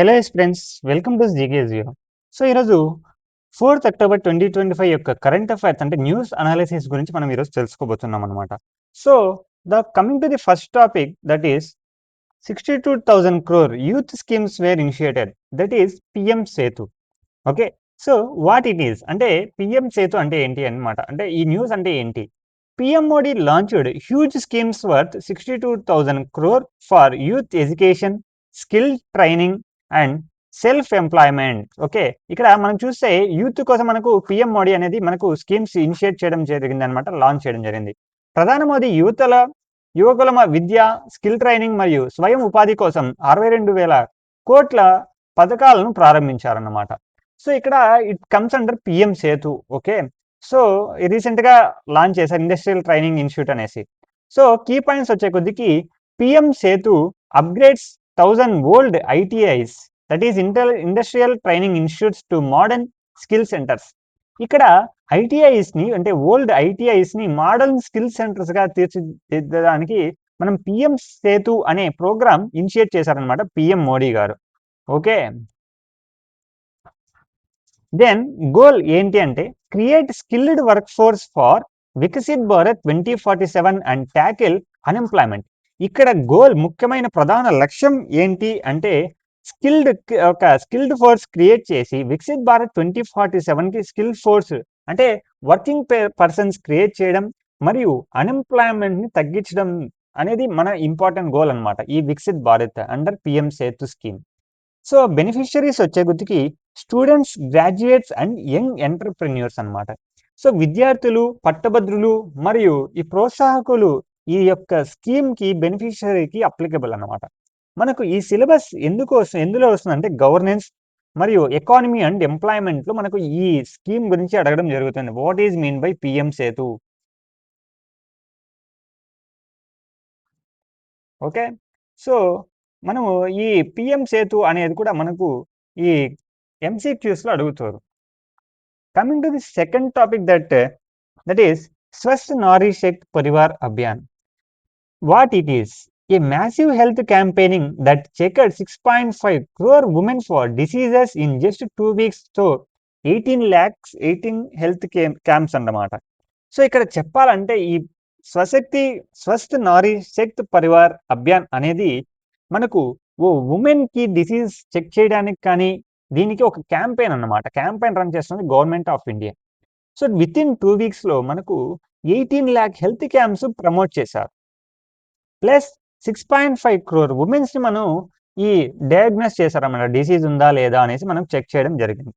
Hello yes friends welcome to GK zero so ఈరోజు fourth October twenty twenty five యొక్క current affairs అంటే news analysis గురించి మనం ఈరోజు తెలుసుకోబోతున్నాం అనమాట so the coming to the first topic that is sixty two thousand crore youth schemes were initiated that is PM Setu okay so what it is అంటే PM Setu అంటే ఏంటి అన్నమాట? అంటే ఈ న్యూస్ అంటే ఏంటి? PM Modi launched huge schemes worth sixty two thousand crore for youth education skill training and self employment okay ఇక్కడ మనం చూస్తే యూత్ కోసం మనకు పిఎం మోడీ అనేది మనకు స్కీమ్స్ ఇనిషియేట్ చేయడం జరిగింది అనమాట లాంచ్ చేయడం జరిగింది. ప్రధాని మోదీ యువతల యువకుల మ- విద్య స్కిల్ ట్రైనింగ్ మరియు స్వయం ఉపాధి కోసం అరవై రెండు వేల కోట్ల పథకాలను ప్రారంభించారన్నమాట. సో ఇక్కడ it comes under PM Setu okay. So రీసెంట్గా లాంచ్ చేశారు ఇండస్ట్రియల్ ట్రైనింగ్ ఇన్స్టిట్యూట్ అనేసి. సో కీ పాయింట్స్ వచ్చే కొద్దికి PM Setu upgrades thousand old ITIs that is inter industrial training institutes to modern skill centres ఇక్కడ ఐటీఐస్ని అంటే old ఐటీఐస్ని modern skill సెంటర్స్గా తీర్చిదిద్దడానికి మనం పిఎం సేతు అనే ప్రోగ్రామ్ ఇనిషియేట్ చేశారనమాట పిఎం మోడీ గారు. ఓకే? దెన్ గోల్ ఏంటి అంటే create skilled work force for Viksit Bharat twenty forty seven and tackle unemployment ఇక్కడ గోల్ ముఖ్యమైన ప్రధాన లక్ష్యం ఏంటి అంటే స్కిల్డ్ ఒక స్కిల్డ్ ఫోర్స్ క్రియేట్ చేసి వికసిత్ భారత్ ట్వంటీ ఫార్టీ సెవెన్కి స్కిల్ ఫోర్స్ అంటే వర్కింగ్ పర్సన్స్ క్రియేట్ చేయడం మరియు అన్ఎంప్లాయ్మెంట్ని తగ్గించడం అనేది మన ఇంపార్టెంట్ గోల్ అనమాట ఈ Viksit Bharat under PM Setu scheme. So beneficiaries వచ్చే గుర్తుకి students graduates and young entrepreneurs అన్నమాట. సో విద్యార్థులు పట్టభద్రులు మరియు ఈ ప్రోత్సాహకులు ఈ యొక్క స్కీమ్కి బెనిఫిషరీకి అప్లికబుల్ అన్నమాట. మనకు ఈ సిలబస్ ఎందుకు వస్తుంది ఎందులో వస్తుందంటే గవర్నెన్స్ మరియు ఎకానమీ అండ్ ఎంప్లాయ్మెంట్లో మనకు ఈ స్కీమ్ గురించి అడగడం జరుగుతుంది. What is mean by PM Setu? Okay? So మనము ఈ పిఎం సేతు అనేది కూడా మనకు ఈ ఎంసీక్యూస్లో అడుగుతారు. Coming to the second topic that that is Swasth Nari Shakti Parivar Abhiyan. What it is a massive health campaigning that checker six point five crore women for diseases in just two వీక్స్తో eighteen lakhs eighteen health camps అన్నమాట. So ఇక్కడ చెప్పాలంటే ఈ స్వశక్తి స్వస్థ్ నారీ శక్తి పరివార్ అభియాన్ అనేది మనకు ఓ ఉమెన్కి disease check చేయడానికి కానీ దీనికి ఒక క్యాంపెయిన్ అన్నమాట. క్యాంపెయిన్ రన్ చేస్తుంది government of India. So within two వీక్స్లో మనకు eighteen lakh health camps promote చేశారు. Plus six point five crore ఉమెన్స్ని మనం ఈ డయాగ్నోస్ చేశారన్నమాట. డిసీజ్ ఉందా లేదా అనేసి మనం చెక్ చేయడం జరిగింది.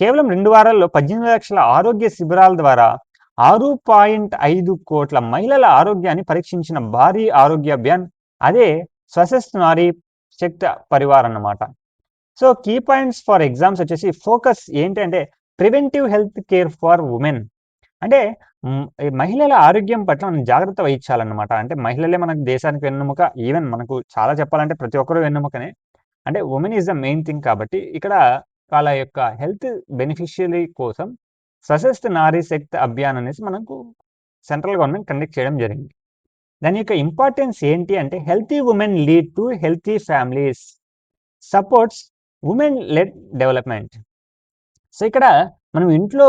కేవలం రెండు వారాల్లో పద్దెనిమిది లక్షల ఆరోగ్య శిబిరాల ద్వారా ఆరు పాయింట్ ఐదు కోట్ల మహిళల ఆరోగ్యాన్ని పరీక్షించిన భారీ ఆరోగ్య అభియాన్ అదే స్వశస్త్ర నారీ శక్తి పరివార్ అన్నమాట. So key points for exams వచ్చేసి ఫోకస్ ఏంటంటే preventive health care for women. అంటే మహిళల ఆరోగ్యం పట్ల మనం జాగ్రత్త వహించాలన్నమాట. అంటే మహిళలే మనకు దేశానికి వెన్నెముక. ఈవెన్ మనకు చాలా చెప్పాలంటే ప్రతి ఒక్కరు వెన్నెముకనే. అంటే women is the main thing కాబట్టి ఇక్కడ వాళ్ళ యొక్క హెల్త్ బెనిఫిషియరీ కోసం సశస్త నారీ శక్తి అభియాన్ అనేసి మనకు సెంట్రల్ గవర్నమెంట్ కండక్ట్ చేయడం జరిగింది. దాని యొక్క ఇంపార్టెన్స్ ఏంటి అంటే healthy women lead to healthy families supports women led development so ఇక్కడ మనం ఇంట్లో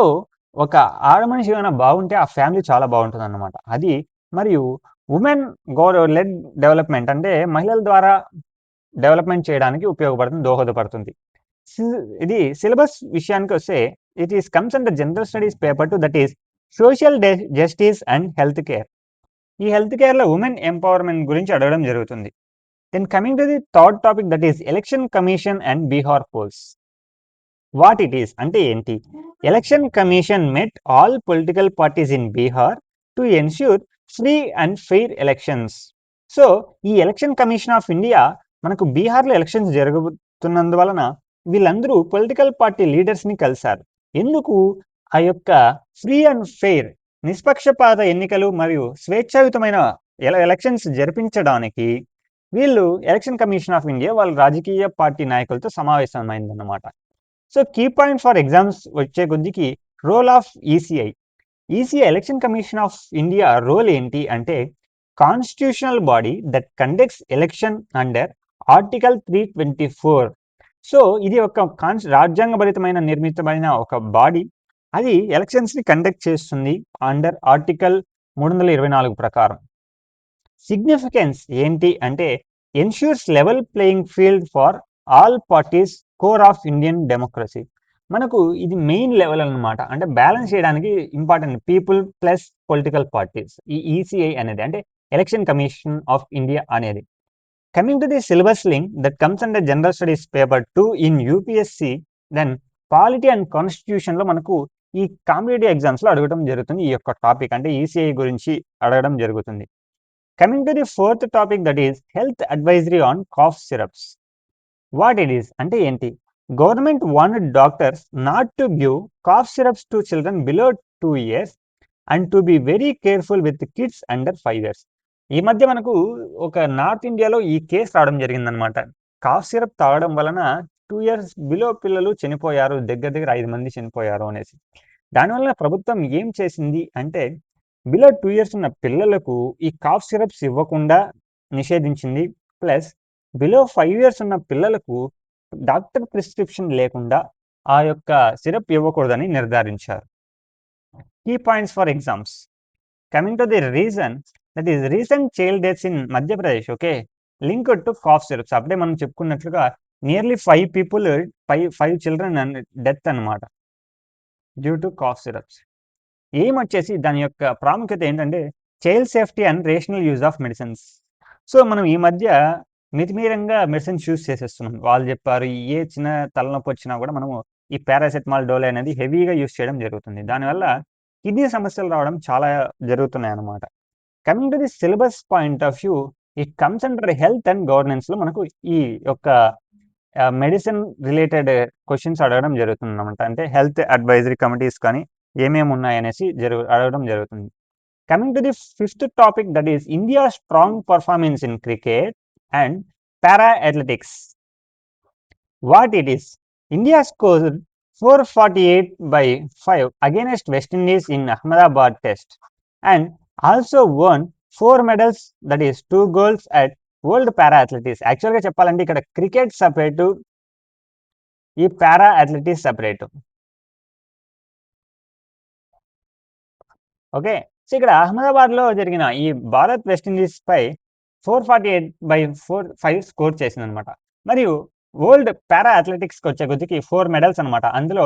ఒక ఆడ మనిషి ఏమైనా బాగుంటే ఆ ఫ్యామిలీ చాలా బాగుంటుంది అన్నమాట అది మరియు ఉమెన్ గో లెడ్ డెవలప్మెంట్ అంటే మహిళల ద్వారా డెవలప్మెంట్ చేయడానికి ఉపయోగపడుతుంది దోహదపడుతుంది. ఇది సిలబస్ విషయానికి వస్తే it is comes under general studies paper two that is social justice and health care ఈ హెల్త్ కేర్లో ఉమెన్ ఎంపవర్మెంట్ గురించి అడగడం జరుగుతుంది. Then coming to the third topic that is election commission and Bihar polls what it is అంటే ఏంటి? Election commission met all political parties in Bihar to ensure free and fair elections so ఈ election commission of India మనకు బీహార్లో elections జరుగుతున్నందువలన వీళ్ళందరూ political party లీడర్స్ని కలిశారు. ఎందుకు? ఆ యొక్క ఫ్రీ అండ్ ఫెయిర్ నిష్పక్షపాత ఎన్నికలు మరియు స్వేచ్ఛాయుతమైన ఎలక్షన్స్ జరిపించడానికి వీళ్ళు ఎలక్షన్ కమిషన్ ఆఫ్ ఇండియా వాళ్ళ రాజకీయ పార్టీ నాయకులతో సమావేశమైందన్నమాట. So key point for exams వచ్చే కొద్దికి role of ECI ECI election commission of India role ఏంటి అంటే constitutional body that conducts election under article three twenty four so ఇది ఒక cons రాజ్యాంగభరితమైన నిర్మితమైన ఒక బాడీ అది ఎలక్షన్స్ని కండక్ట్ చేస్తుంది అండర్ ఆర్టికల్ మూడు వందల ఇరవై నాలుగు ప్రకారం. సిగ్నిఫికెన్స్ ఏంటి అంటే ensures level playing field for all parties core of Indian democracy. మనకు ఇది మెయిన్ లెవెల్ అన్నమాట. అంటే బ్యాలెన్స్ చేయడానికి important people plus political parties. ఈ ఈసీఐ అనేది అంటే ఎలక్షన్ కమిషన్ ఆఫ్ ఇండియా అనేది. Coming to the syllabus link that comes and general studies paper two in UPSC then polity and కాన్స్టిట్యూషన్లో మనకు ఈ కాంపిటేటివ్ ఎగ్జామ్స్లో అడగడం జరుగుతుంది. ఈ యొక్క టాపిక్ అంటే ఈసీఐ గురించి అడగడం జరుగుతుంది. Coming to the fourth topic that is health advisory on cough syrups. What it is అంటే ఏంటి? Government wanted doctors not to give cough syrups to children below two years and to be very careful with kids under five years. ఈ మధ్య మనకు ఒక north ఇండియాలో ఈ case రావడం జరిగిందనమాట కాఫ్ సిరప్ తాగడం వలన టూ ఇయర్స్ బిలో పిల్లలు చనిపోయారు దగ్గర దగ్గర ఐదు మంది చనిపోయారు అనేసి. దానివల్ల ప్రభుత్వం ఏం చేసింది అంటే బిలో టూ ఇయర్స్ ఉన్న పిల్లలకు ఈ కాఫ్ సిరప్స్ ఇవ్వకుండా నిషేధించింది. ప్లస్ బిలో ఫైవ్ ఇయర్స్ ఉన్న పిల్లలకు డాక్టర్ ప్రిస్క్రిప్షన్ లేకుండా ఆ యొక్క సిరప్ ఇవ్వకూడదని నిర్ధారించారు. Key points for exams coming to the reason that is recent child deaths in Madhya Pradesh okay link to cough syrups అప్పుడే మనం చెప్పుకున్నట్లుగా nearly five people five five children death అనమాట due to cough syrups ఏం వచ్చేసి దాని యొక్క ప్రాముఖ్యత ఏంటంటే child safety and rational use of medicines so మనం ఈ మధ్య మితిమీరంగా మెడిసిన్స్ యూస్ చేసేస్తున్నాం. వాళ్ళు చెప్పారు ఏ చిన్న తలనొప్పి వచ్చినా కూడా మనము ఈ పారాసెటమాల్ డోల్ అనేది హెవీగా యూస్ చేయడం జరుగుతుంది. దానివల్ల కిడ్నీ సమస్యలు రావడం చాలా జరుగుతున్నాయి అన్నమాట coming to the syllabus point of view ఈ కమ్స్ అండర్ హెల్త్ అండ్ గవర్నెన్స్లో మనకు ఈ యొక్క మెడిసిన్ రిలేటెడ్ క్వశ్చన్స్ అడగడం జరుగుతుంది అనమాట అంటే హెల్త్ అడ్వైజరీ కమిటీస్ కానీ ఏమేమి ఉన్నాయనేసి జరుగు అడగడం జరుగుతుంది. Coming to the fifth topic that is India strong performance in cricket. And para athletics what it is India score four forty eight by five against West Indies in Ahmedabad test and also won four medals that is two golds at world para athletics యాక్చువల్గా చెప్పాలంటే ఇక్కడ cricket separate ఈ para athletics separate okay so ఇక్కడ అహ్మదాబాద్లో జరిగిన ఈ Bharat West Indies pi four forty eight by four five score చేసింది అనమాట మరియు వరల్డ్ పారా అథ్లెటిక్స్కి వచ్చే కొద్దికి ఫోర్ మెడల్స్ అనమాట. అందులో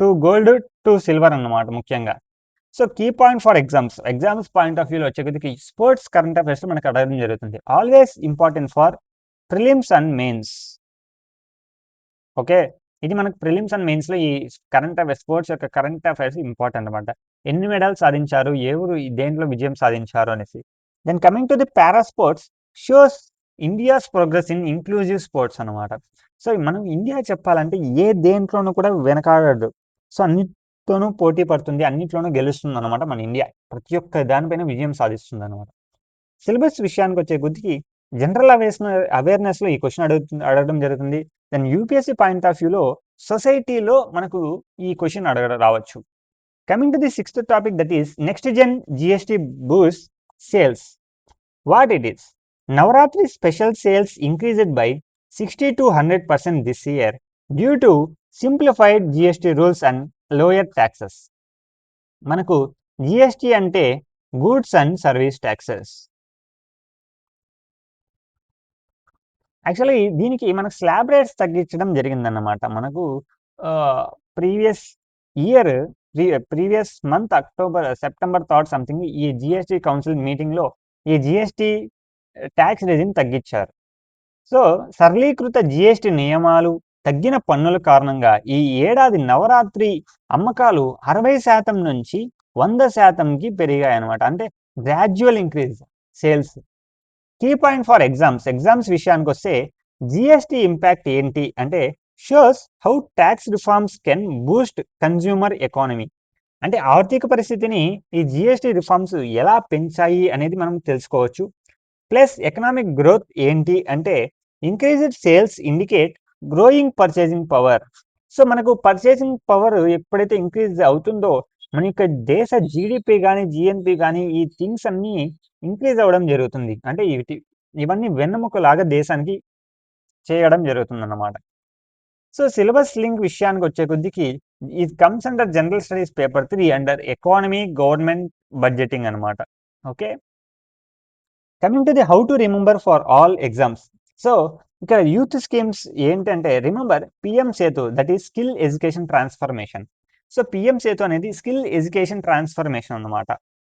టూ గోల్డ్ టూ సిల్వర్ అన్నమాట ముఖ్యంగా. So key point for exams. Exams point of వ్యూలో వచ్చే కొద్దికి స్పోర్ట్స్ కరెంట్ అఫైర్స్ మనకు అడగడం జరుగుతుంది. Always important for prelims and mains. Okay? ఇది మనకు ప్రిలిమ్స్ అండ్ మెయిన్స్లో ఈ కరెంట్ అఫైర్స్ స్పోర్ట్స్ యొక్క కరెంట్ అఫైర్స్ ఇంపార్టెంట్ అనమాట. ఎన్ని మెడల్స్ సాధించారు ఎవరు దేంట్లో విజయం సాధించారు అనేసి. Then coming to the para sports shows India's progress in inclusive sports అనమాట సో మనం ఇండియా చెప్పాలంటే ఏ దేంట్లోనూ కూడా వెనకాడదు. సో అన్నిట్లోనూ పోటీ పడుతుంది అన్నిట్లోనూ గెలుస్తుంది అనమాట మన ఇండియా ప్రతి ఒక్క దానిపైన విజయం సాధిస్తుంది అనమాట సిలబస్ విషయానికి వచ్చే కొద్దికి జనరల్ అవేర్నెస్ అవేర్నెస్లో ఈ క్వశ్చన్ అడుగుతుంది అడగడం జరుగుతుంది. దెన్ యూపీఎస్సీ పాయింట్ ఆఫ్ వ్యూలో సొసైటీలో మనకు ఈ క్వశ్చన్ అడగ రావచ్చు. Coming to the sixth topic that is next gen GST boost sales. What it is? Navratri special sales increased by sixty to hundred percent this year due to simplified GST rules and lower taxes మనకు GST అంటే goods and service taxes actually దీనికి మనకు slab rates తగ్గించడం జరిగిందన్నమాట. మనకు previous year previous month October September third something ఈ GST council మీటింగ్లో ఈ జిఎస్టీ ట్యాక్స్ రేజిన్ తగ్గించారు. సో సరళీకృత జిఎస్టీ నియమాలు తగ్గిన పన్నుల కారణంగా ఈ ఏడాది నవరాత్రి అమ్మకాలు అరవై శాతం నుంచి వంద శాతంకి పెరిగాయన్నమాట. అంటే gradual increase sales key point for exams exams విషయానికి వస్తే జిఎస్టీ ఇంపాక్ట్ ఏంటి? అంటే shows how tax reforms can boost consumer economy అంటే ఆర్థిక పరిస్థితిని ఈ జిఎస్టీ రిఫార్మ్స్ ఎలా పెంచాయి అనేది మనం తెలుసుకోవచ్చు. ప్లస్ ఎకనామిక్ గ్రోత్ ఏంటి అంటే increased sales indicate growing purchasing power so మనకు పర్చేసింగ్ పవర్ ఎప్పుడైతే ఇంక్రీజ్ అవుతుందో మన యొక్క దేశ జీడిపి కానీ జిఎన్పి కానీ ఈ థింగ్స్ అన్నీ ఇంక్రీజ్ అవ్వడం జరుగుతుంది. అంటే ఇవన్నీ ఇవన్నీ వెన్నెముకలాగా దేశానికి చేయడం జరుగుతుంది అన్నమాట సో సిలబస్ లింక్ విషయానికి వచ్చే కొద్దికి ఇది comes under general studies paper three under economy government budgeting అనమాట okay coming to the how to remember for all exams so ఇక్కడ యూత్ స్కీమ్స్ ఏంటంటే remember PM Setu that is skill education transformation so PM Setu అనేది skill education transformation అనమాట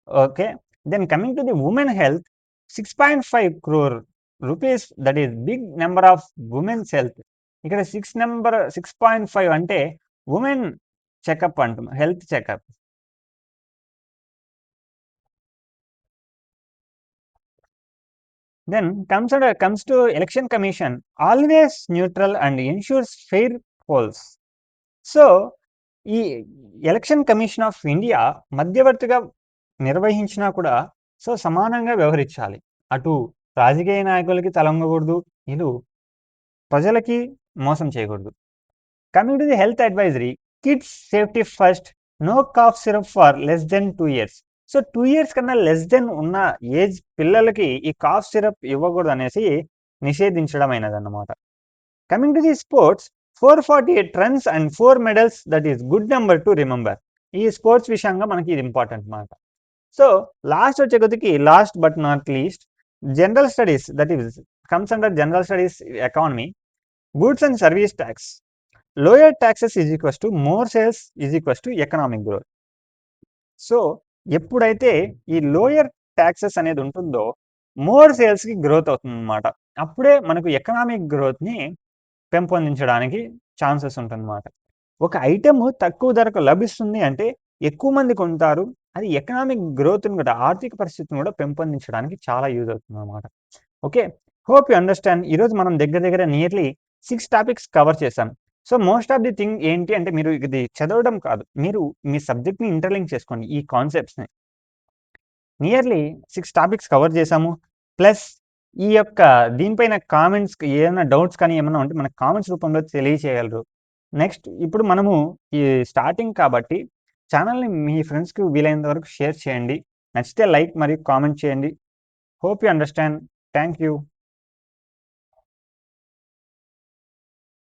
okay then coming to the women health six point five crore rupees that is big number of women's health ఇక్కడ six number six point five అంటే women checkup అంటున్నాం health checkup then comes and comes to election commission always neutral and ensures fair polls so ఈ election commission of India మధ్యవర్తిగా నిర్వహించినా కూడా so సమానంగా వ్యవహరించాలి. అటు రాజకీయ నాయకులకి తలొంగకూడదు ఇటు ప్రజలకి మోసం చేయకూడదు. Coming to the health advisory kids safety first no cough syrup for less than two years so two years కన్నా లెస్ దెన్ ఉన్న ఏజ్ పిల్లలకి ఈ కాఫ్ సిరప్ ఇవ్వకూడదు అనేసి నిషేధించడం అన్నమాట coming to the sports four forty eight runs and four medals that is good number to remember ఈ sports విషయంగా మనకి ఇది ఇంపార్టెంట్ అనమాట సో లాస్ట్ వచ్చే కొద్దికి last but not least general studies that is comes under general studies economy goods and service tax lower taxes is equals to more sales is equals to economic growth so ఎప్పుడైతే ఈ lower taxes అనేది ఉంటుందో more సేల్స్కి growth అవుతుంది అనమాట అప్పుడే మనకు economic గ్రోత్ని పెంపొందించడానికి chances ఉంటుందన్నమాట. ఒక ఐటెము తక్కువ ధరకు లభిస్తుంది అంటే ఎక్కువ మంది కొంటారు. అది ఎకనామిక్ గ్రోత్ని కూడా ఆర్థిక పరిస్థితిని కూడా పెంపొందించడానికి చాలా యూజ్ అవుతుంది అనమాట ఓకే హోప్ యు అండర్స్టాండ్ ఈరోజు మనం దగ్గర దగ్గర నియర్లీ సిక్స్ టాపిక్స్ కవర్ చేసాం so most of the thing ఏంటి అంటే మీరు ఇది చదవడం కాదు. మీరు మీ సబ్జెక్ట్ని ఇంటర్లింక్ చేసుకోండి ఈ కాన్సెప్ట్స్ని. నియర్లీ సిక్స్ టాపిక్స్ కవర్ చేసాము ప్లస్ ఈ యొక్క దీనిపైన కామెంట్స్ ఏమైనా డౌట్స్ కానీ ఏమైనా ఉంటే మన కామెంట్స్ రూపంలో తెలియచేయగలరు. నెక్స్ట్ ఇప్పుడు మనము ఈ స్టార్టింగ్ కాబట్టి ఛానల్ని మీ ఫ్రెండ్స్కి వీలైనంత వరకు షేర్ చేయండి. నచ్చితే లైక్ మరియు కామెంట్ చేయండి. Hope you understand. Thank you.